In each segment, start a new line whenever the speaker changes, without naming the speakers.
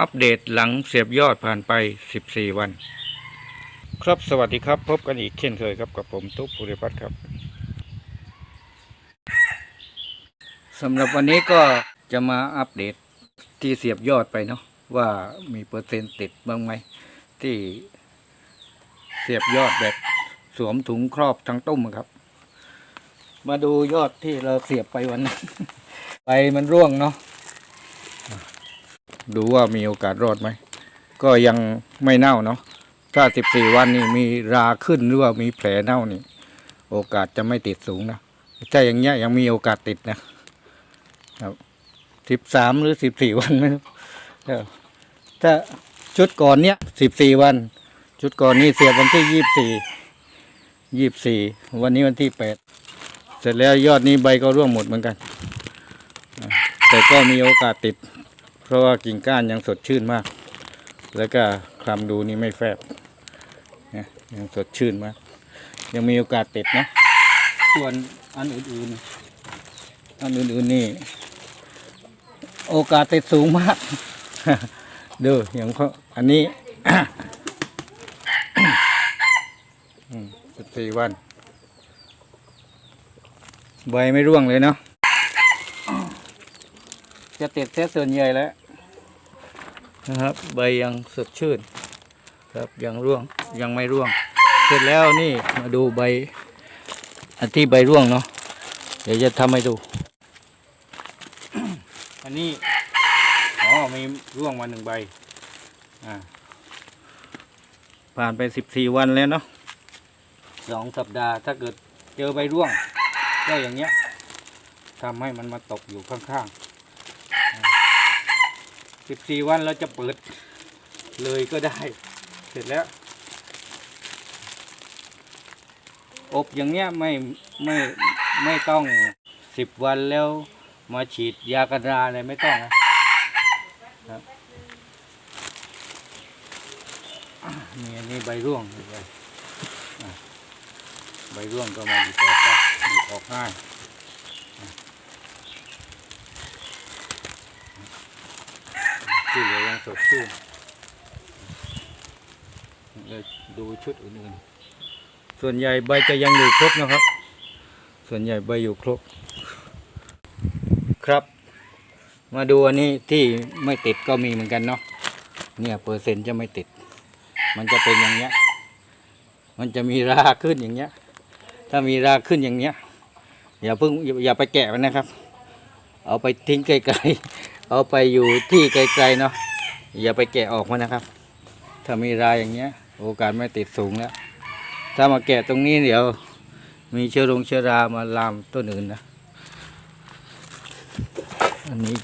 อัปเดตหลังเสียบยอดผ่านไป 14 วัน ครับสวัสดีครับ พบกันอีกเช่นเคยครับกับผมตุ๊กภูริพัฒน์ครับสำหรับวันนี้ก็จะมาอัปเดตที่เสียบยอดไปเนาะว่ามีเปอร์เซ็นต์ติดบ้างไหม ที่เสียบยอดแบบสวมถุงครอบทั้งตุ้มอะครับ มาดูยอดที่เราเสียบไปวันนั้นไปมันร่วงเนาะ ดูว่ามีโอกาสรอดไหม ก็ยังไม่เน่าเนาะถ้า14วันนี่มีราขึ้นหรือว่ามีแผลเน่านี่ โอกาสจะไม่ติดสูงนะถ้าอย่างเงี้ยยังมีโอกาสติดนะครับ13หรือ14วันไม่รู้เออถ้าชุดก่อนเนี้ย14วัน ชุดก่อนนี้เสียบวันที่24 24วันนี้วันที่8เสร็จแล้วยอดนี้ใบก็ร่วงหมดเหมือนกัน แต่ก็มีโอกาสติด เพราะว่ากิ่งก้านยังสดชื่นมาก แล้วก็คลำดูนี่ไม่แฟบนะยังสดชื่นมาก ยังมีโอกาสติดนะ ส่วนอันอื่นๆ อันอื่นๆนี่ โอกาสติดสูงมากดูอย่างเขาอันนี้สิบสี่วัน ใบไม่ร่วงเลยเนาะ จะติดเส้ส่วนใหญ่แล้วนะครับ ใบยังสดชื่น ครับยังร่วงยังไม่ร่วง เสร็จแล้วนี่มาดูใบอันที่ใบร่วงเนาะเดี๋ยวจะทำให้ดู อันนี้อ๋อมีร่วงมาหนึ่งใบอ่าผ่านไปสิบสี่วันแล้วเนาะสองสัปดาห์ถ้าเกิดเจอใบร่วงก็อย่างเงี้ยทำให้มันมาตกอยู่ข้างๆ สิบสี่วันเราจะเปิดเลยก็ได้ เสร็จแล้ว อบอย่างเงี้ยไม่ไม่ไม่ต้องสิบวันแล้วมาฉีดยากันราอะไรไม่ต้องนะครับนี่อันนี้ใบร่วงใบร่วงก็มาหยิบออกได้หยิบออกง่ายอะ ที่เหลือยังสดชื่นเลยดูชุดอื่นๆ ส่วนใหญ่ใบจะยังอยู่ครบนะครับ ส่วนใหญ่ใบอยู่ครบ ครับ มาดูอันนี้ที่ไม่ติดก็มีเหมือนกันเนาะ เนี่ยเปอร์เซ็นต์จะไม่ติด มันจะเป็นอย่างเงี้ย มันจะมีราขึ้นอย่างเงี้ย ถ้ามีราขึ้นอย่างเงี้ย อย่าเพิ่งอย่าอย่าไปแกะมันนะครับ เอาไปทิ้งไกลๆ เอาไปอยู่ที่ไกลๆเนาะอย่าไปแกะออกมานะครับ ถ้ามีราอย่างเงี้ย โอกาสไม่ติดสูงแล้วถ้ามาแกะตรงนี้เดี๋ยว มีเชื้อรงเชื้อรามาลามต้นอื่นนะอันนี้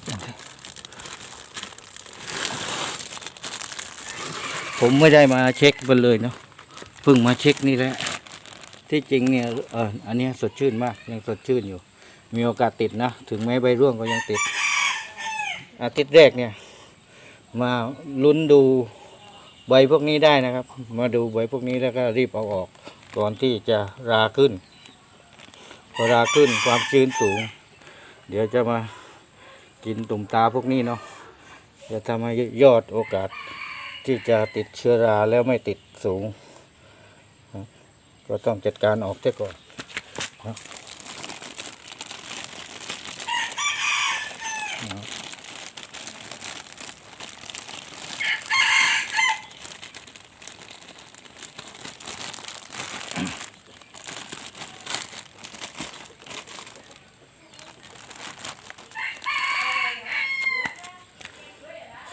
ผมไม่ได้มาเช็คมันเลยเนาะเพิ่งมาเช็คนี่แหละที่จริงเนี่ยเอออันเนี้ยสดชื่นมากยังสดชื่นอยู่ มีโอกาสติดนะ ถึงแม้ใบร่วงก็ยังติด อาทิตย์แรกเนี่ย มาลุ้นดูใบพวกนี้ได้นะครับ มาดูใบพวกนี้แล้วก็รีบเอาออกก่อนที่จะราขึ้นพอราขึ้นความชื้นสูง เดี๋ยวจะมากินตุ่มตาพวกนี้เนาะจะทำให้ยอดโอกาสที่จะติดเชื้อราแล้วไม่ติดสูง ก็ต้องจัดการออกเสียก่อนนะ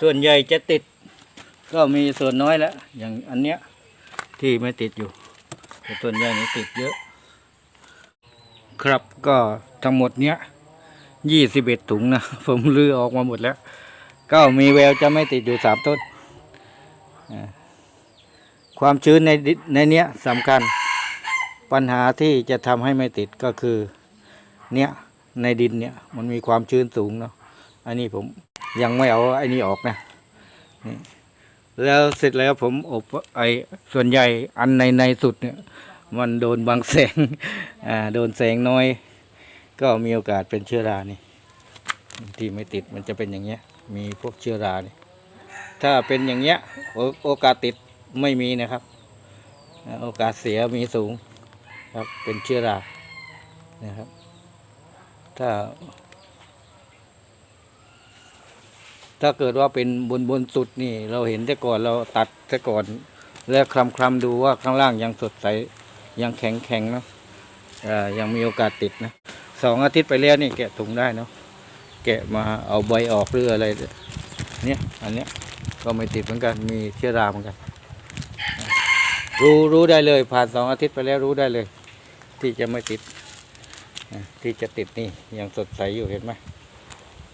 ส่วนใหญ่จะติด ก็มีส่วนน้อยแล้ว อย่างอันเนี้ยที่ไม่ติดอยู่ แต่ส่วนใหญ่นี่ติดเยอะ ครับก็ทั้งหมดเนี้ยยี่สิบเอ็ดถุงนะ ผมลือออกมาหมดแล้ว ก็มีแววจะไม่ติดอยู่สามต้น ความชื้นในในเนี้ยสำคัญ ปัญหาที่จะทำให้ไม่ติดก็คือ เนี้ยในดินเนี้ยมันมีความชื้นสูงเนาะอันนี้ผม ยังไม่เอาไอ้นี่ออกนะแล้วเสร็จแล้วผมอบไอ้ส่วนใหญ่อันในในสุดเนี่ย มันโดนบังแสงอ่าโดนแสงน้อย ก็มีโอกาสเป็นเชื้อรานี่ที่ไม่ติดมันจะเป็นอย่างเงี้ย มีพวกเชื้อรานี่ถ้าเป็นอย่างเงี้ยโอโอกาสติดไม่มีนะครับ โอกาสเสียมีสูงครับเป็นเชื้อรานะครับ ถ้า ถ้าเกิดว่าเป็นบนบนสุดนี่ เราเห็นแต่ก่อนเราตัดแต่ก่อน แล้วคลำคลำดูว่าข้างล่างยังสดใสยังแข็งแข็งเนาะอ่อยังมีโอกาสติดนะสองอาทิตย์ไปแล้วนี่แกะถุงได้เนาะแกะมาเอาใบออกหรืออะไรเนี่ยอันเนี้ยก็ไม่ติดเหมือนกันมีเชื้อราเหมือนกัน รู้รู้ได้เลย ผ่านสองอาทิตย์ไปแล้วรู้ได้เลย ที่จะไม่ติดที่จะติดนี่ยังสดใสอยู่เห็นไหม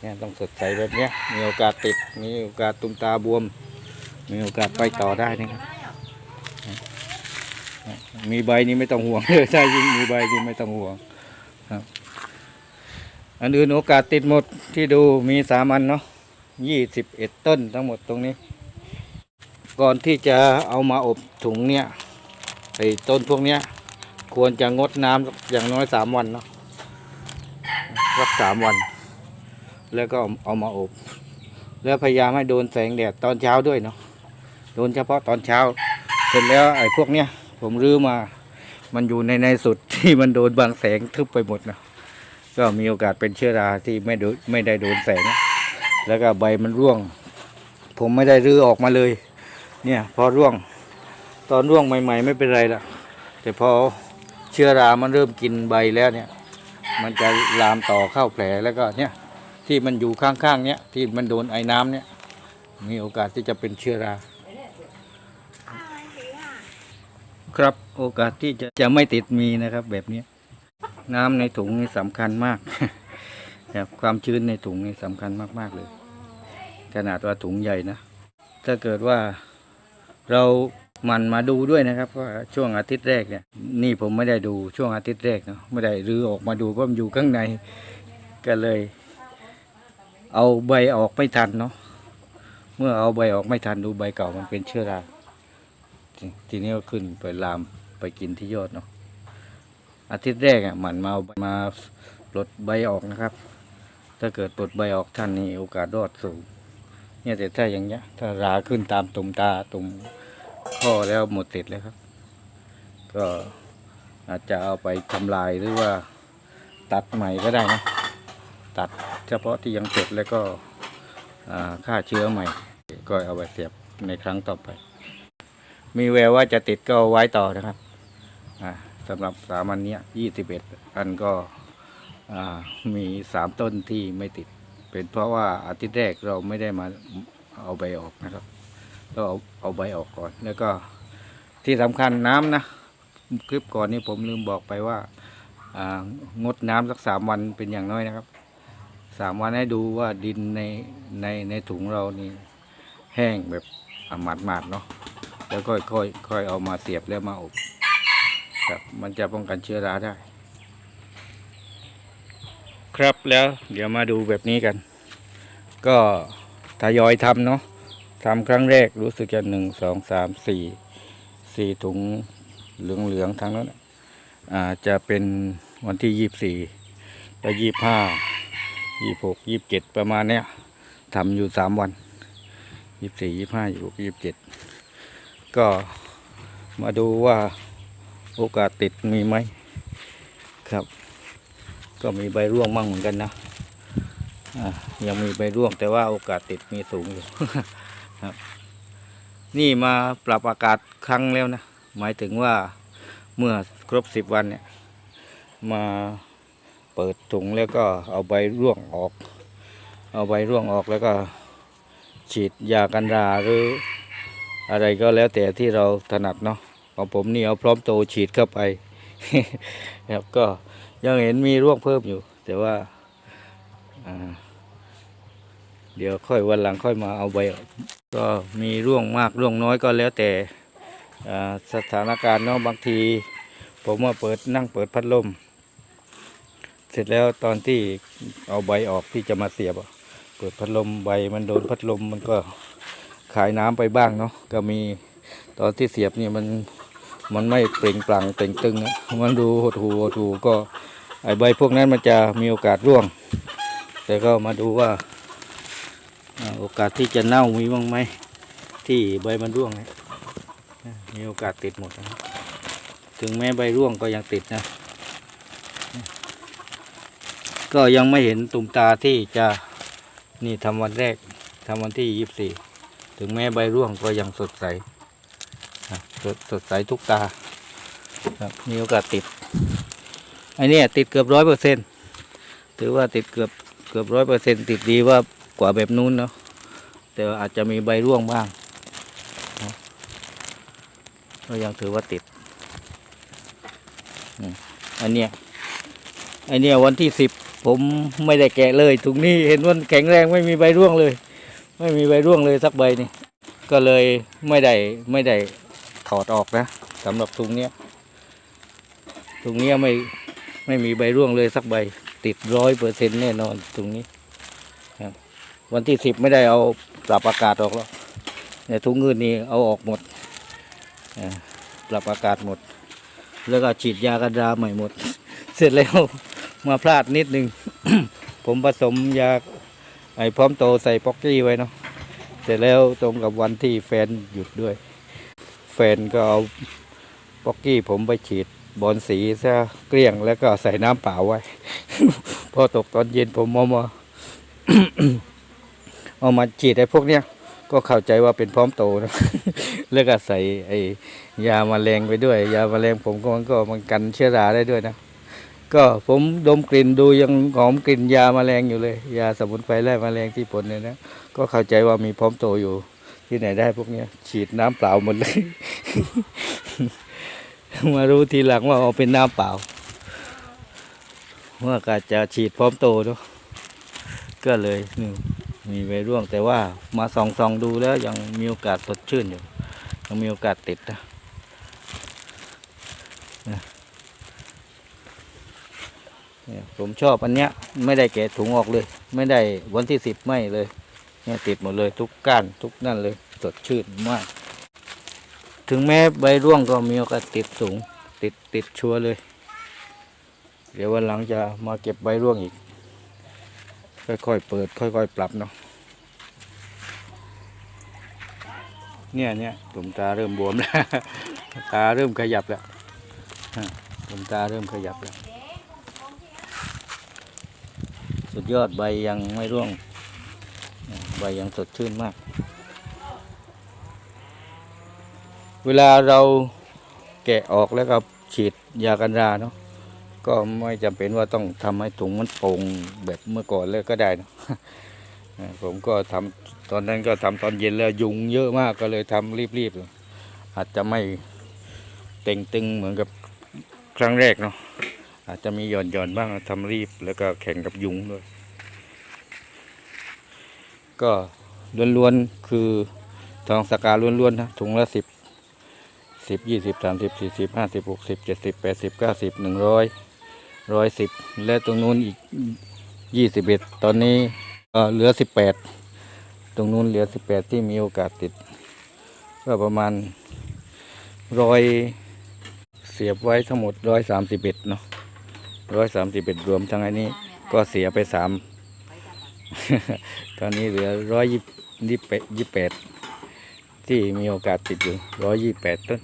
เนี่ยต้องสดใสแบบเนี้ยมีโอกาสติด มีโอกาสตุ้มตาบวม มีโอกาสไปต่อได้นะครับมีใบนี้ไม่ต้องห่วงเลยถ้ายิ่งมีใบนี้ไม่ต้องห่วงครับอันอื่นโอกาสติดหมดที่ดูมีสามอันเนาะยี่สิบเอ็ดต้นทั้งหมดตรงนี้ ก่อนที่จะเอามาอบถุงเนี่ยไอ้ต้นพวกเนี้ย ควรจะงดน้ำอย่างน้อยสามวันเนาะสักสามวัน แล้วก็เอามาอบ แล้วพยายามให้โดนแสงแดดตอนเช้าด้วยเนาะโดนเฉพาะตอนเช้า เสร็จแล้วไอ้พวกเนี้ยผมรื้อมา มันอยู่ในในสุดที่มันโดนบางแสงทึบไปหมดนะก็มีโอกาสเป็นเชื้อราที่ไม่โดนไม่ได้โดนแสง แล้วก็ใบมันร่วง ผมไม่ได้รื้อออกมาเลย เนี่ยพอร่วง ตอนร่วงใหม่ ๆ ไม่เป็นไรละแต่พอเชื้อรามันเริ่มกินใบแล้วเนี่ย มันจะลามต่อเข้าแผลแล้วก็เนี่ย ที่มันอยู่ข้างๆเนี่ยที่มันโดนไอ้น้ำเนี่ยมีโอกาสที่จะเป็นเชื้อรา ครับโอกาสที่จะจะไม่ติดมีนะครับ แบบนี้น้ำในถุงนี่สำคัญมากครับความชื้นในถุงนี่สำคัญมากๆเลย ขนาดว่าถุงใหญ่นะ ถ้าเกิดว่าเราหมันมาดูด้วยนะครับว่าช่วงอาทิตย์แรกเนี่ย นี่ผมไม่ได้ดูช่วงอาทิตย์แรกเนาะไม่ได้รื้อออกมาดูเพราะมันอยู่ข้างในก็เลย เอาใบออกไม่ทันเนาะเมื่อเอาใบออกไม่ทันดูใบเก่ามันเป็นเชื้อราทีนี้ก็ขึ้นไปลามไปกินที่ยอดเนาะอาทิตย์แรกอะหมันมาเอามาปลดใบออกนะครับ ถ้าเกิดปลดใบออกท่านนี่โอกาสรอดสูงเนี่ยแต่ถ้าอย่างเงี้ย ถ้าราขึ้นตามตุ่มตาตุ่มข้อแล้วหมดติดเลยครับ ก็อาจจะเอาไปทำลายหรือว่าตัดใหม่ก็ได้นะ ตัดเฉพาะที่ยังเจ็บแล้วก็ฆ่าเชื้อใหม่ ก็เอาไปเสียบในครั้งต่อไป มีแววว่าจะติดก็ไว้ต่อนะครับสำหรับสามันนี้ยี่สิบเอ็ดอันก็มีสามต้นที่ไม่ติด เป็นเพราะว่าอาทิตย์แรกเราไม่ได้มาเอาใบออกนะครับเราเอาเอาใบออกก่อน แล้วก็ที่สำคัญน้ำนะคลิปก่อนนี้ผมลืมบอกไปว่างดน้ำสักสามวันเป็นอย่างน้อยนะครับ สามวันให้ดูว่าดินในในในถุงเรานี่แห้งแบบหมาดหมาดๆเนาะแล้วก็ค่อยค่อยเอามาเสียบแล้วมาอบครับมันจะป้องกันเชื้อราได้ ครับแล้วเดี๋ยวมาดูแบบนี้กัน ก็ทยอยทำเนาะทำครั้งแรกรู้สึกจะหนึ่งสองสามสี่สี่ถุงเหลืองเหลืองๆทั้งนั้นอ่าจะเป็นวันที่ยี่สี่ไปยี่ห้า ยี่หกยี่เจ็ดประมาณเนี้ยทำอยู่สามวันยี่สี่ยี่ห้ายี่หกยี่เจ็ดก็มาดูว่าโอกาสติดมีไหมครับ ก็มีใบร่วงมั่งเหมือนกันนะยังมีใบร่วงแต่ว่าโอกาสติดมีสูงอยู่ครับ นี่มาปรับอากาศครั้งแล้วนะ หมายถึงว่าเมื่อครบสิบวันเนี่ยมา เปิดถุงแล้วก็เอาใบร่วงออก เอาใบร่วงออกแล้วก็ฉีดยากันราหรืออะไรก็แล้วแต่ที่เราถนัดเนาะของผมนี่เอาพร้อมโตฉีดเข้าไปครับก็ยังเห็นมีร่วงเพิ่มอยู่ แต่ว่าเดี๋ยวค่อยวันหลังค่อยมาเอาใบออกก็มีร่วงมากร่วงน้อยก็แล้วแต่สถานการณ์เนาะบางที ผมว่าเปิดนั่งเปิดพัดลม เสร็จแล้วตอนที่เอาใบออกที่จะมาเสียบเปิดพัดลมใบมันโดนพัดลมมันก็ขายน้ำไปบ้างเนาะก็มีตอนที่เสียบนี่มันมันไม่เปล่งปลั่งเต่งตึงอะมันดูหดหูหดหูก็ไอใบพวกนั้นมันจะมีโอกาสร่วง แต่ก็มาดูว่าโอกาสที่จะเน่ามีบ้างไหมที่ใบมันร่วงนะมีโอกาสติดหมดนะถึงแม้ใบร่วงก็ยังติดนะ ก็ยังไม่เห็นตุ่มตาที่จะนี่ทำวันแรกทำวันที่ยี่สิบสี่ถึงแม้ใบร่วงก็ยังสดใสสดสดใสทุกตาครับมีโอกาสติดไอเนี้ยติดเกือบร้อยเปอร์เซ็นถือว่าติดเกือบเกือบร้อยเปอร์เซ็นติดดีว่ากว่าแบบนู้นเนาะแต่าอาจจะมีใบร่วงบ้างก็ยังถือว่าติดอันเนี้ยไอเนี่ยวันที่สิบ ผมไม่ได้แกะเลยถุงนี้เห็นว่าแข็งแรงไม่มีใบร่วงเลย ไม่มีใบร่วงเลยสักใบนี่ก็เลยไม่ได้ไม่ได้ถอดออกนะสำหรับถุงเนี้ยถุงเนี้ยไม่ไม่มีใบร่วงเลยสักใบ ติดร้อยเปอร์เซ็นต์แน่นอนถุงนี้วันที่สิบไม่ได้เอาปรับอากาศออกแล้วในถุงอื่นนี่เอาออกหมดปรับอากาศหมด แล้วก็ฉีดยากันราใหม่หมด เสร็จแล้ว มาพลาดนิดนึง ผมผสมยาไอ้พร้อมโตใส่ป๊อกกี้ไว้เนาะเสร็จแล้วตรงกับวันที่แฟนหยุดด้วย แฟนก็เอาป๊อกกี้ผมไปฉีดบอลสีซะเกลี้ยงแล้วก็ใส่น้ำเปล่าไว้ พอตกตอนเย็นผมเอามาเอามาฉีดไอ้พวกเนี้ยก็เข้าใจว่าเป็นพร้อมโตนะ แล้วก็ใส่ไอ้ยามาแมลงไปด้วย ยามาแมลงผมก็มันก็มันกันเชื้อราได้ด้วยนะ ก็ผมดมกลิ่นดูยังหอมกลิ่นยามาแมลงอยู่เลย ยาสมุนไพรไล่แมลงที่ผลเนี่ยนะ ก็เข้าใจว่ามีพร้อมโตอยู่ ที่ไหนได้พวกเนี้ย ฉีดน้ำเปล่าหมดเลย มารู้ทีหลังว่าเอาเป็นน้ำเปล่าว่ากาจะฉีดพร้อมโตเนาะก็เลยมีมีใบร่วงแต่ว่ามาส่องส่องดูแล้วยังมีโอกาสสดชื่นอยู่ ยังมีโอกาสติดนะ เนี่ยผมชอบอันเนี้ยไม่ได้แกะถุงออกเลย ไม่ได้วันที่สิบไม่เลย เนี่ยติดหมดเลยทุกก้านทุกนั่นเลย สดชื่นมาก ถึงแม้ใบร่วงก็มีโอกาสติดสูง ติดติดชัวเลย เดี๋ยววันหลังจะมาเก็บใบร่วงอีก ค่อยๆเปิด ค่อยๆปรับเนาะเนี่ยเนี่ยตุ่มตาเริ่มบวมแล้วตาเริ่มขยับแล้วตุ่มตาเริ่มขยับแล้ว สุด ยอดใบยังไม่ร่วง ใบยังสดชื่นมาก เวลาเราแกะออกแล้วก็ฉีดยากันราเนาะก็ไม่จำเป็นว่าต้องทำให้ถุงมันโป่งแบบเมื่อก่อนเลยก็ได้นะผมก็ทำตอนนั้นก็ทำตอนเย็นแล้วยุงเยอะมากก็เลยทำรีบๆอาจจะไม่เต่งตึงเหมือนกับครั้งแรกเนาะอาจจะมีหย่อนหย่อนๆบ้างทำรีบแล้วก็แข่งกับยุงด้วย ก็ล้วนๆคือทองสกาล้วนๆนะถุงละสิบสิบยี่สิบสามสิบสี่สิบห้าสิบหกสิบเจ็ดสิบแปดสิบเก้าสิบหนึ่งร้อยร้อยสิบและตรงนู้นอีกยี่สิบเอ็ดตอนนี้เออเหลือสิบแปดตรงนู้นเหลือสิบแปดที่มีโอกาสติด ก็ประมาณร้อยเสียบไว้ทั้งหมดร้อยสามสิบเอ็ดเนาะร้อยสามสิบเอ็ดรวมทั้งอันนี้ก็เสียไปสาม ตอนนี้เหลือร้อยยี่ยี่แปดยี่แปดที่มีโอกาสติดอยู่ร้อยยี่แปดต้น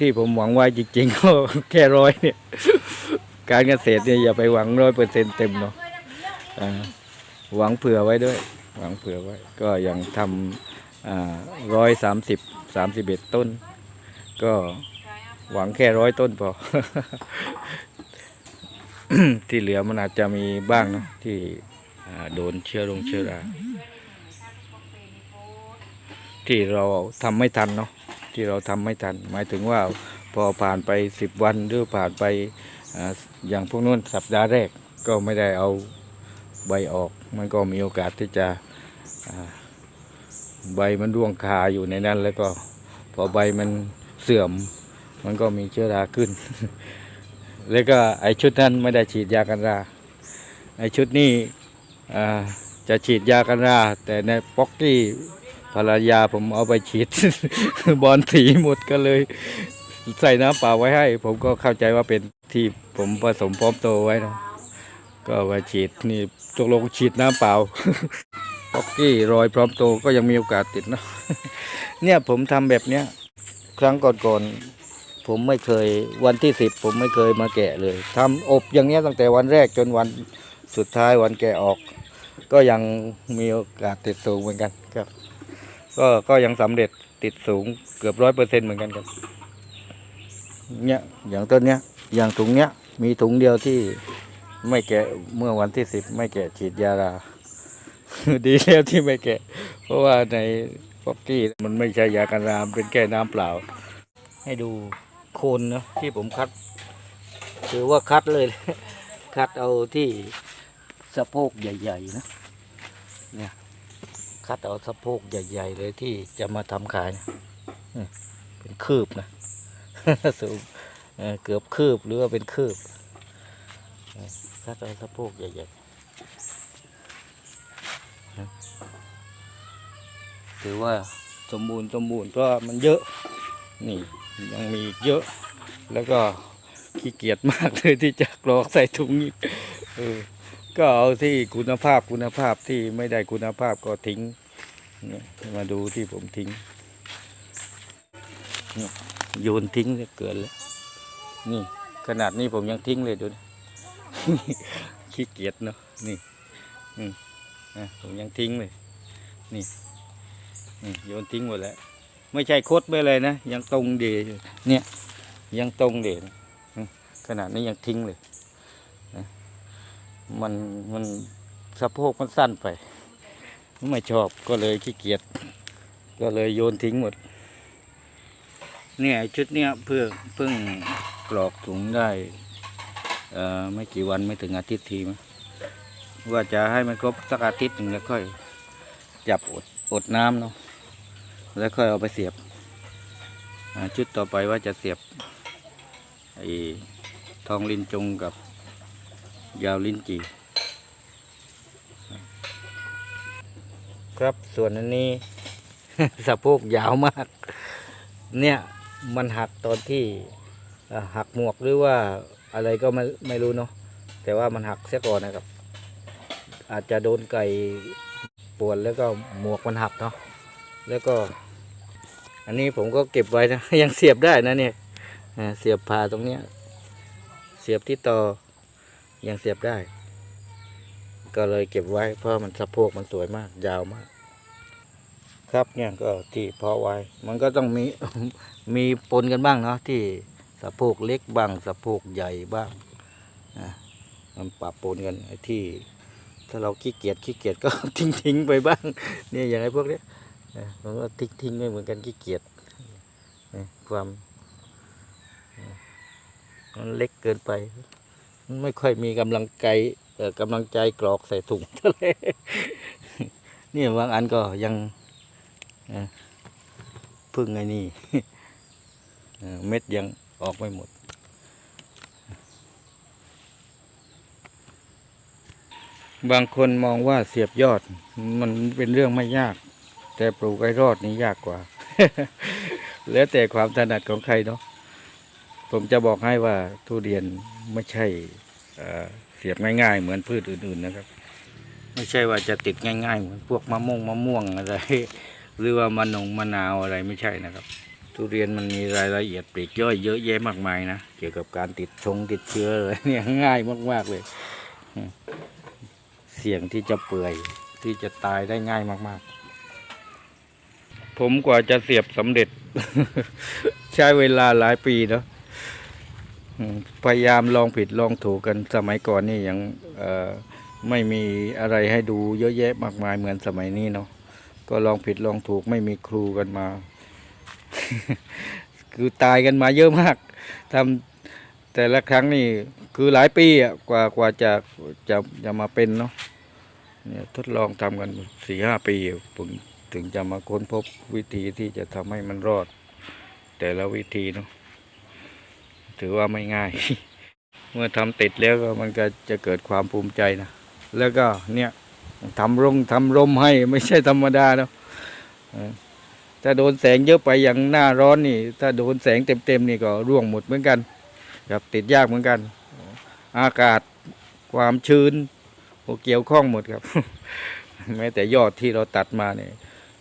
ที่ผมหวังไว้จริงๆก็แค่ร้อยเนี่ย การเกษตรเนี่ยอย่าไปหวังร้อยเปอร์เซ็นต์เต็มเนาะหวังเผื่อไว้ด้วย หวังเผื่อไว้ ก็ยังทำร้อยสามสิบสามสิบเอ็ดต้น ก็หวังแค่ร้อยต้นพอ ที่เหลือมันอาจจะมีบ้างเนะที่ โดนเชื้อลงเชื้อราที่เราทำไม่ทันเนาะที่เราทำไม่ทัน หมายถึงว่าพอผ่านไปสิบวันหรือผ่านไปออย่างพวกนู้นสัปดาห์แรกก็ไม่ได้เอาใบออก มันก็มีโอกาสที่จะใบมันร่วงคาอยู่ในนั้น แล้วก็พอใบมันเสื่อม มันก็มีเชื้อราขึ้น แล้วก็ไอชุดนั้นไม่ได้ฉีดยากันราไอชุดนี้ จะฉีดยากันราแต่ในป๊อกกี้ภรรยาผมเอาไปฉีด บอลสีหมดก็เลย ใส่น้ำเปล่าไว้ให้ ผมก็เข้าใจว่าเป็นที่ผมผสมพร้อมโตไว้นะก็ว่าฉีดนี่ตกลงฉีดน้ำเปล่าป๊อกกี้รอยพร้อมโตก็ยังมีโอกาสติดเนาะเนี่ยผมทำแบบเนี้ยครั้งก่อนๆผมไม่เคยวันที่สิบผมไม่เคยมาแกะเลยทำอบอย่างเนี้ยตั้งแต่วันแรกจนวันสุดท้ายวันแกะออก ก็ยังมีโอกาสติดสูงเหมือนกันครับ ก็ก็ยังสำเร็จติดสูงเกือบร้อยเปอร์เซ็นเหมือนกันครับเนี่ยอย่างต้นเนี้ยอย่างถุงเนี้ยมีถุงเดียวที่ไม่แกะเมื่อวันที่สิบไม่แกะฉีดยาราดีแล้วที่ไม่แกะ เพราะว่าในป๊อกกี้มันไม่ใช่ยากันรามเป็นแค่น้ำเปล่า ให้ดูโคนเนาะที่ผมคัด ถือว่าคัดเลย คัดเอาที่ สะโพกใหญ่ๆนะ เนี่ย คัดเอาสะโพกใหญ่ ๆ เลยที่จะมาทำขายเป็นคืบนะสูงเเกือบคืบหรือว่าเป็นคืบคัดเอาสะโพกใหญ่ๆถือว่าสมบูรณ์สมบูรณ์เพราะมันเยอะ นี่ยังมีเยอะ แล้วก็ขี้เกียจมากเลยที่จะกรอกใส่ถุงอีกเออ ก็เอาที่คุณภาพคุณภาพที่ไม่ได้คุณภาพก็ทิ้งเนี่ยมาดูที่ผมทิ้งโยนทิ้งเลือเกินแล้วนี่ ขนาดนี้ผมยังทิ้งเลยดูนะขี้เกียจเนาะนี่อืมอะผมยังทิ้งเลยนี่นี่โยนทิ้งหมดแล้ว ไม่ใช่คดไปเลยนะ ยังตรงดียเนี่ย ยังตรงดีขนาดนี้ยังทิ้งเลย มันมันสะโพกมันสั้นไป ไม่ชอบก็เลยขี้เกียจก็เลยโยนทิ้งหมด เนี่ยชุดเนี้ยเพื่อเพิ่งกรอกถุงได้อ่อไม่กี่วันไม่ถึงอาทิตย์ทีมั้งว่าจะให้มันครบสักอาทิตย์หนึ่งแล้วค่อยจับอดอดน้ำเนาะแล้วค่อยเอาไปเสียบชุดต่อไปว่าจะเสียบไอ้ทองลินจงกับ ยาวลินจีครับส่วนอันนี้ สะโพกยาวมาก เนี่ยมันหักตอนที่หักหมวกหรือว่าอะไรก็ไม่ไม่รู้เนาะแต่ว่ามันหักเสียก่อนนะครับ อาจจะโดนไก่ปวดแล้วก็หมวกมันหักเนาะแล้วก็ อันนี้ผมก็เก็บไว้นะยังเสียบได้นะเนี่ยเสียบผ่าตรงเนี้ย เสียบที่ต่อ ยังเสียบได้ ก็เลยเก็บไว้ เพราะมันสะโพกมันสวยมาก ยาวมาก ครับเนี่ยก็ที่เพาะไว้ มันก็ต้องมี มีปนกันบ้างเนาะที่สะโพกเล็กบ้างสะโพกใหญ่บ้างอะมันปะปนกันไอ้ที่ ถ้าเราขี้เกียจขี้เกียจก็ ทิ้งทิ้งๆไปบ้าง เนี่ยอย่างไอ้พวกเนี้ยมันก็ทิ้งทิ้งๆไม่เหมือนกันขี้เกียจเออความมันเล็กเกินไป ไม่ค่อยมีกำลังใจเออกำลังใจกรอกใส่ถุงเท่าไหร่นี่บางอันก็ยังพึ่งไอ้นี่เออเม็ดยังออกไม่หมด บางคนมองว่าเสียบยอด มันเป็นเรื่องไม่ยาก แต่ปลูกไอ้รอดนี่ยากกว่า แล้วแต่ความถนัดของใครเนาะ ผมจะบอกให้ว่าทุเรียนไม่ใช่เสียบง่ายๆ เหมือนพืชอื่นๆนะครับ ไม่ใช่ว่าจะติดง่ายๆ เหมือนพวกมะม่วงมะม่วงอะไร หรือว่ามะนงมะนาวอะไรไม่ใช่นะครับ ทุเรียนมันมีรายละเอียดปลีกย่อยเยอะแยะมากมายนะเกี่ยวกับการติดชงติดเชื้ออะไรเนี่ยง่ายมากๆเลย เสี่ยงที่จะเปื่อยที่จะตายได้ง่ายมาก ๆ ผมกว่าจะเสียบสำเร็จ ใช้เวลาหลายปีเนาะ พยายามลองผิดลองถูกกันสมัยก่อนนี่ยังไม่มีอะไรให้ดูเยอะแยะมากมายเหมือนสมัยนี้เนาะก็ลองผิดลองถูกไม่มีครูกันมา คือตายกันมาเยอะมากทำแต่ละครั้งนี่คือหลายปีอะกว่ากว่าจะจะจะมาเป็นเนาะเนี่ยทดลองทำกันสี่ห้าปีผมถึงจะมาค้นพบวิธีที่จะทำให้มันรอด แต่ละวิธีเนาะ ถือว่าไม่ง่าย เมื่อทำติดแล้วก็มันก็จะเกิดความภูมิใจนะแล้วก็เนี่ยทำรงทำรมให้ไม่ใช่ธรรมดาเนาะถ้าโดนแสงเยอะไปอย่างหน้าร้อนนี่ ถ้าโดนแสงเต็มๆนี่ก็ร่วงหมดเหมือนกันครับติดยากเหมือนกัน อากาศความชื้นโอเกี่ยวข้องหมดครับ แม้แต่ยอดที่เราตัดมาเนี่ย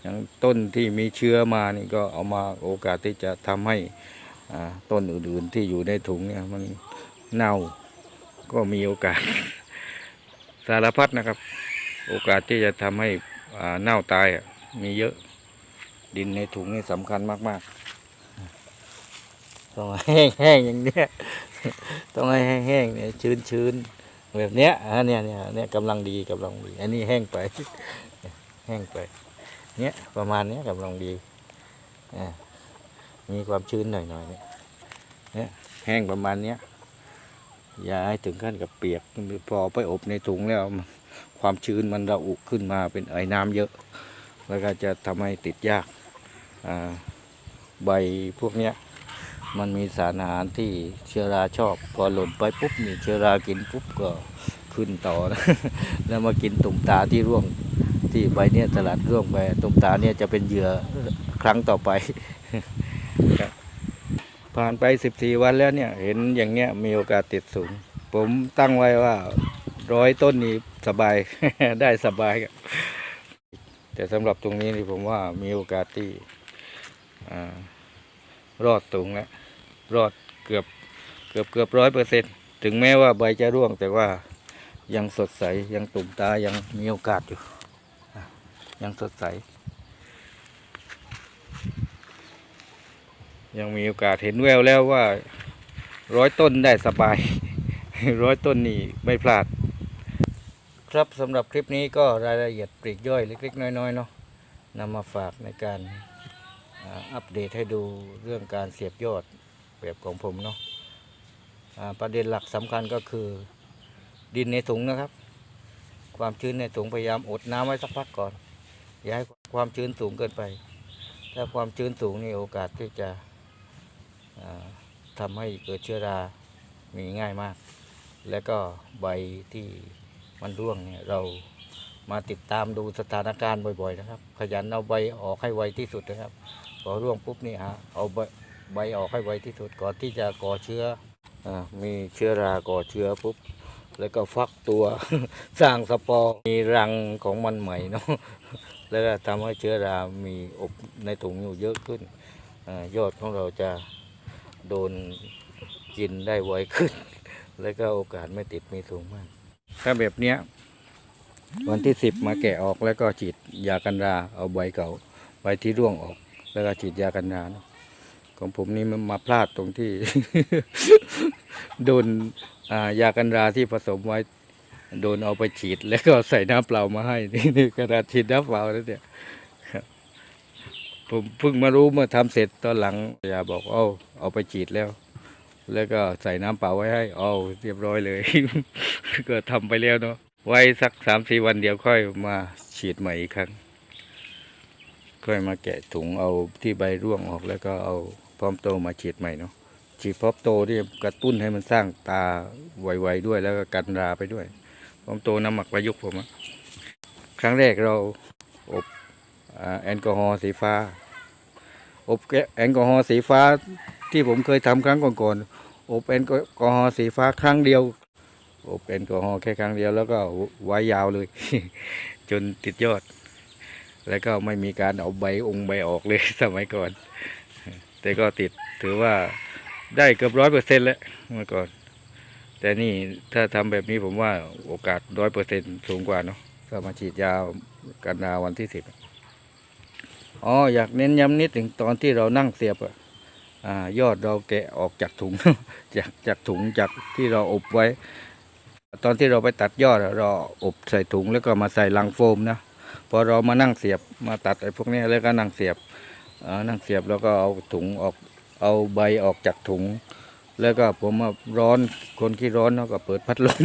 อย่างต้นที่มีเชื้อมานี่ก็เอามาโอกาสที่จะทำให้ ต้นอื่นๆที่อยู่ในถุงเนี่ยมันเน่าก็มีโอกาสสารพัดนะครับ โอกาสที่จะทำให้เน่าตายมีเยอะดินในถุงนี่สำคัญมากๆต้องให้แห้งๆอย่างเนี้ยต้องให้แห้งๆเนี่ยชื้นๆแบบเนี้ยอ่าเนี่ยเนี่ยเนี่ยกำลังดีกำลังดี อันนี้แห้งไป แห้งไป เนี้ยประมาณเนี้ยกำลังดีอ่า มีความชื้นหน่อยๆเนี่ยเนี่ยแห้งประมาณเนี้ยอย่าให้ถึงขั้นกับเปียกพอไปอบในถุงแล้วความชื้นมันระอุขึ้นมาเป็นไอ้น้ำเยอะ แล้วก็จะทำให้ติดยากใบพวกเนี้ยมันมีสารอาหารที่เชื้อราชอบ พอหล่นไปปุ๊บนี่เชื้อรากินปุ๊บก็ขึ้นต่อนะแล้วมากินตุ่มตาที่ร่วงที่ใบเนี้ยสลัดร่วงไปตุ่มตาเนี่ยจะเป็นเหยื่อครั้งต่อไป ผ่านไป 14 วันแล้วเนี่ย เห็นอย่างเนี้ยมีโอกาสติดสูง ผมตั้งไว้ว่าร้อยต้นนี้สบายได้สบายครับแต่สำหรับตรงนี้นี่ผมว่ามีโอกาสที่อรอดสูงแล้วรอดเกือบเกือบเกือบร้อยเปอร์เซ็นถึงแม้ว่าใบจะร่วง แต่ว่ายังสดใสยังตุ่มตายังมีโอกาสอยู่ยังสดใส ยังมีโอกาสเห็นแววแล้วว่า ร้อยต้นได้สบาย ร้อยต้นนี่ไม่พลาด ครับสำหรับคลิปนี้ก็รายละเอียดปลีกย่อยเล็ก ๆ น้อยๆเนาะนำมาฝากในการอัปเดตให้ดูเรื่องการเสียบยอดแบบของผมเนาะประเด็นหลักสำคัญก็คือดินในถุงนะครับ ความชื้นในถุงพยายามอดน้ำไว้สักพักก่อน อย่าให้ความชื้นสูงเกินไป ถ้าความชื้นสูงนี่โอกาสที่จะ ทำให้เกิดเชื้อรา มีง่ายมาก และก็ใบที่มันร่วงเนี่ยเรามาติดตามดูสถานการณ์บ่อยๆนะครับ ขยันเอาใบออกให้ไวที่สุดนะครับพอร่วงปุ๊บนี่ฮะเอาใบใบออกให้ไวที่สุดก่อนที่จะก่อเชื้ออมีเชื้อราก่อเชื้อปุ๊บแล้วก็ฟักตัวสร้างสปอร์มีรังของมันใหม่เนาะแล้วก็ทำให้เชื้อรา มีอบในถุงอยู่เยอะขึ้นอยอดของเราจะ โดนกินได้ไวขึ้น แล้วก็โอกาสไม่ติดมีสูงมาก ถ้าแบบเนี้ย วันที่สิบมาแกะออกแล้วก็ฉีดยากันราเอาใบเก่าใบที่ร่วงออก แล้วก็ฉีดยากันราเนะของผมนี่มันมาพลาดตรงที่ โดนยากันราที่ผสมไว้ โดนเอาไปฉีด แล้วก็ใส่น้ำเปล่ามาให้นี่นี่กระดาษฉีดน้ำเปล่าแล้วเนี่ย ผมเพิ่งมารู้เมื่อทำเสร็จตอนหลังยาบอกเอาเอาไปฉีดแล้ว แล้วก็ใส่น้ำเปล่าไว้ให้เอาเรียบร้อยเลย ก็ทำไปแล้วเนาะไว้สักสามสี่วันเดียวค่อยมาฉีดใหม่อีกครั้ง ค่อยมาแกะถุงเอาที่ใบร่วงออกแล้วก็เอาพร้อมโตมาฉีดใหม่เนาะฉีดพร้อมโตที่กระตุ้นให้มันสร้างตาไวๆด้วยแล้วก็กันราไปด้วยพร้อมโตน้ำหมักประยุกต์ผมอะครั้งแรกเราอบ แอลกอฮอล์สีฟ้า อบแอลกอฮอล์สีฟ้าที่ผมเคยทำครั้งก่อนๆอบแอลกอฮอล์สีฟ้าครั้งเดียว อบแอลกอฮอล์แค่ครั้งเดียวแล้วก็ไว้ยาวเลย จนติดยอด แล้วก็ไม่มีการเอาใบองค์ใบออกเลยสมัยก่อน แต่ก็ติดถือว่าได้เกือบร้อยเปอร์เซ็นต์แล้วเมื่อก่อน แต่นี่ถ้าทำแบบนี้ผมว่าโอกาสร้อยเปอร์เซ็นต์สูงกว่าเนาะก็มาฉีดยากันนาวันที่สิบ อ๋ออยากเน้นย้ำนิดถึงตอนที่เรานั่งเสียบอะอ่ายอดเราแกะออกจากถุง จากจากถุงจากที่เราอบไว้ ตอนที่เราไปตัดยอดเราอบใส่ถุงแล้วก็มาใส่ลังโฟมนะพอเรามานั่งเสียบมาตัดไอ้พวกนี้แล้วก็นั่งเสียบนั่งเสียบแล้วก็เอาถุงออกเอาใบออกจากถุง แล้วก็ผมมาร้อนคนที่ร้อนเขาก็เปิดพัดลม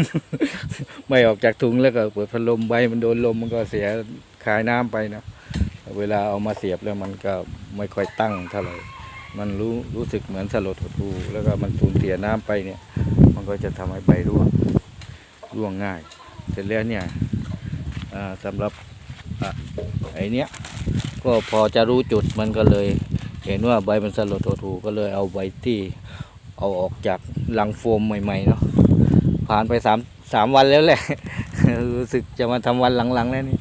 ไม่ออกจากถุงแล้วก็เปิดพัดลมใบมันโดนลมมันก็เสียคายน้ำไปนะ เวลาเอามาเสียบแล้วมันก็ไม่ค่อยตั้งเท่าไหร่มันรู้รู้สึกเหมือนสลดหดหูแล้วก็มันสูญเสียน้ำไปเนี่ย มันก็จะทำให้ใบร่วงร่วงง่าย เสร็จแล้วเนี่ยอ่าสำหรับอะไอ้เนี้ยก็พอจะรู้จุดมันก็เลย เห็นว่าใบมันสลดหดหูก็เลยเอาใบที่เอาออกจากลังโฟมใหม่ ๆ เนาะผ่านไปสามสามวันแล้วแหละรู้สึกจะมาทำวันหลังๆแล้วนี่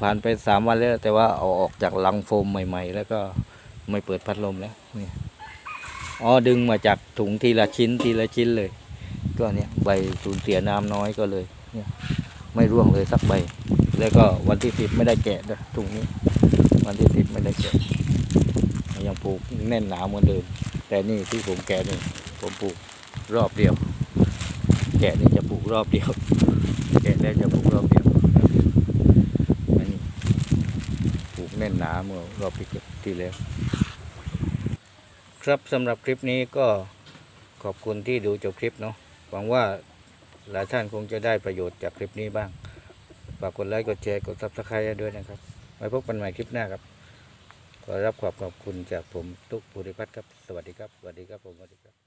ผ่านไปสามวันแล้วแต่ว่าเอาออกจากลังโฟมใหม่ ๆ แล้วก็ไม่เปิดพัดลมแล้วนี่อ๋อดึงมาจากถุงทีละชิ้นทีละชิ้นเลย ก็เนี่ยใบสูญเสียน้ำน้อยก็เลยเนี่ยไม่ร่วงเลยสักใบ แล้วก็วันที่สิบไม่ได้แกะด้วยถุงนี้ วันที่สิบไม่ได้แกะยังปลูกแน่นหนาเหมือนเดิม แต่นี่ที่ผมแกะนี่ผมปลูกรอบเดียว แกะนี่จะปลูกรอบเดียว แกะแล้วจะปลูกรอบเดียวอันนี้ปลูกแน่นหนาเมื่อรอบที่ที่แล้ว ครับสำหรับคลิปนี้ก็ขอบคุณที่ดูจบคลิปเนาะหวังว่าหลายท่านคงจะได้ประโยชน์จากคลิปนี้บ้าง ฝากกดไลค์กดแชร์กดซับสไครต์ด้วยนะครับ ไว้พบกันใหม่คลิปหน้าครับ ขอรับความขอบคุณจากผมตุ๊กภูริพัฒน์ครับ สวัสดีครับ สวัสดีครับผมสวัสดีครับ